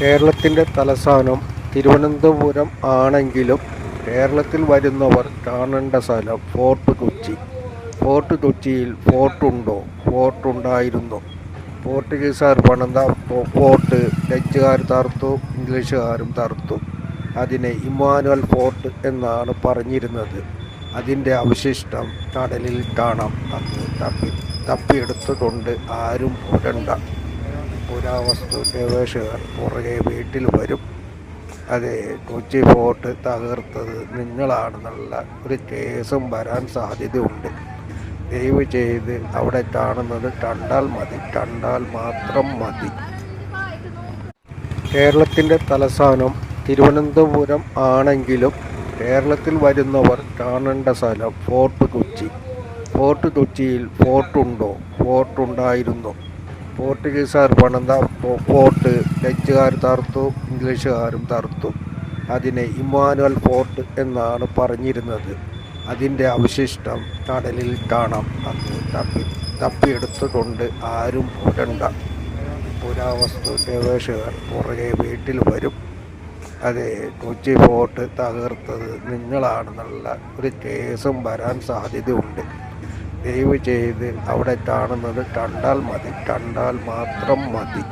കേരളത്തിന്റെ തലസ്ഥാനം തിരുവനന്തപുരം ആണെങ്കിലും കേരളത്തിൽ വരുന്നവർ കാണേണ്ട സ്ഥലം ഫോർട്ട് കൊച്ചി. ഫോർട്ട് കൊച്ചിയിൽ ഫോർട്ടുണ്ടോ? ഫോർട്ടുണ്ടായിരുന്നു. പോർട്ടുഗീസുകാർ പണിത ഫോർട്ട് ഡച്ചുകാർ തറുത്തു ഇംഗ്ലീഷുകാരും തറുത്തു. അതിനെ ഇമ്മാനുവൽ ഫോർട്ട് എന്നാണ് പറഞ്ഞിരുന്നത്. അതിന്റെ അവശിഷ്ടം കടലിൽ കാണാം. അത് തപ്പി തപ്പിയെടുത്തുകൊണ്ട് ആരും ഉടണ്ട പുരാവസ്തു ഗവേഷകർ പുറകെ വീട്ടിൽ വരും. അതെ കൊച്ചി ഫോർട്ട് തകർത്തത് നിങ്ങളാണെന്നുള്ള ഒരു കേസും വരാൻ സാധ്യതയുണ്ട്. ദയവ് ചെയ്ത് അവിടെ കാണുന്നത് കണ്ടാൽ മതി. കണ്ടാൽ മാത്രം മതി. കേരളത്തിന്റെ തലസ്ഥാനം തിരുവനന്തപുരം ആണെങ്കിലും കേരളത്തിൽ വരുന്നവർ കാണേണ്ട സ്ഥലം ഫോർട്ട് കൊച്ചി. ഫോർട്ട് കൊച്ചിയിൽ ഫോർട്ടുണ്ടോ? ഫോർട്ടുണ്ടായിരുന്നു? പോർട്ടുഗീസുകാർ പണിത ഫോർട്ട് ഡച്ചുകാർ തറുത്തു ഇംഗ്ലീഷുകാരും തറുത്തു. അതിനെ ഇമ്മാനുവൽ ഫോർട്ട് എന്നാണ് പറഞ്ഞിരുന്നത്. അതിന്റെ അവശിഷ്ടം കടലിൽ കാണാം അത് തപ്പി തപ്പിയെടുത്തുകൊണ്ട് ആരും പുരണ്ട. പുരാവസ്തു ഗവേഷകർ പുറകെ വീട്ടിൽ വരും. അതെ കൊച്ചി ഫോർട്ട് തകർത്തത് നിങ്ങളാണെന്നുള്ള ഒരു കേസും വരാൻ സാധ്യതയുണ്ട്. ദയവ് ചെയ്ത് അവിടെ കാണുന്നത് കണ്ടാൽ മതി കണ്ടാൽ മാത്രം മതി.